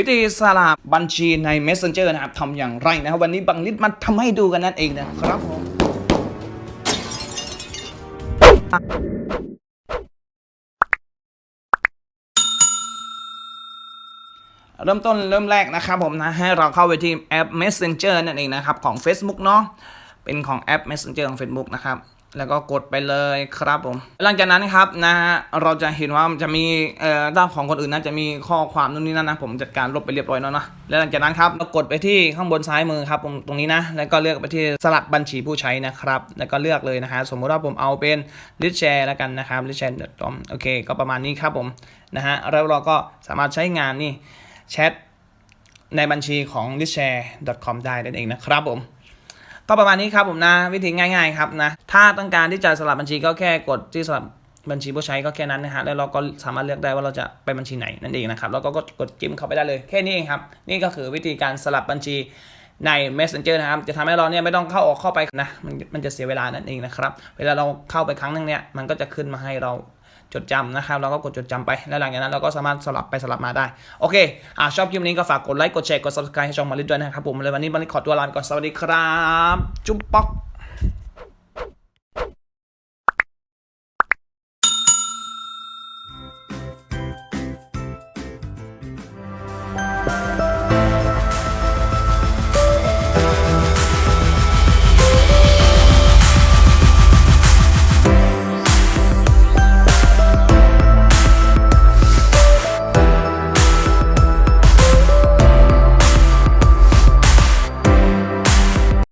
วิธีสลับบัญชีใน Messenger นะครับทำอย่างไรนะครับวันนี้บังลิศมาทำให้ดูกันนั่นเองนะครับผมเริ่มต้นเริ่มแรกนะครับผมนะ ให้เราเข้าไปที่แอป Messenger นั่นเองนะครับ ของ Facebook เนาะเป็นของแอป Messenger ของ Facebook นะครับ แล้วก็กดไปเลยครับผม หลังจากนั้นครับนะฮะเราจะเห็นว่ามันจะมีเอ่อด้านของคนอื่นน่าจะมีข้อความนู่นนี่นั่นนะผมจัดการลบไปเรียบร้อยแล้วนะแล้วหลังจากนั้นครับเรากดไปที่ข้างบนซ้ายมือครับผมตรงนี้นะแล้วก็เลือกไปที่สลับบัญชีผู้ใช้นะครับ แล้วก็เลือกเลยนะฮะสมมติว่าผมเอาเป็น list share แล้วกันนะครับ list share com โอเคก็ประมาณนี้ครับผมนะฮะแล้วเราก็สามารถใช้งานนี่แชทในบัญชีของ l i s t s h a r e c o m ได้นั่นเองนะครับผม ก็ประมาณนี้ครับผมนะ วิธีง่ายๆครับนะถ้าต้องการที่จะสลับบัญชีก็แค่กดที่สลับบัญชีผู้ใช้ก็แค่นั้นนะฮะแล้วเราก็สามารถเลือกได้ว่าเราจะไปบัญชีไหนนั่นเองนะครับแล้วก็กดจิ้มเข้าไปได้เลยแค่นี้เองครับนี่ก็คือวิธีการสลับบัญชีใน Messenger นะครับ จะทำให้เราเนี่ยไม่ต้องเข้าออกเข้าไปนะ มันมันจะเสียเวลานั่นเองนะครับ เวลาเราเข้าไปครั้งนึงเนี่ย มันก็จะขึ้นมาให้เรา จดจำนะครับเราก็กดจดจำไป แล้วหลังจากนั้นเราก็สามารถสลับไปสลับมาได้โอเคอ่าชอบคลิปนี้ก็ฝากกดไลค์กดแชร์กด subscribe ให้ช่องมาลิดด้วยนะครับผมเลยวันนี้มาลิดขอตัวลาไปก่อนสวัสดีครับ จุ๊บป๊อก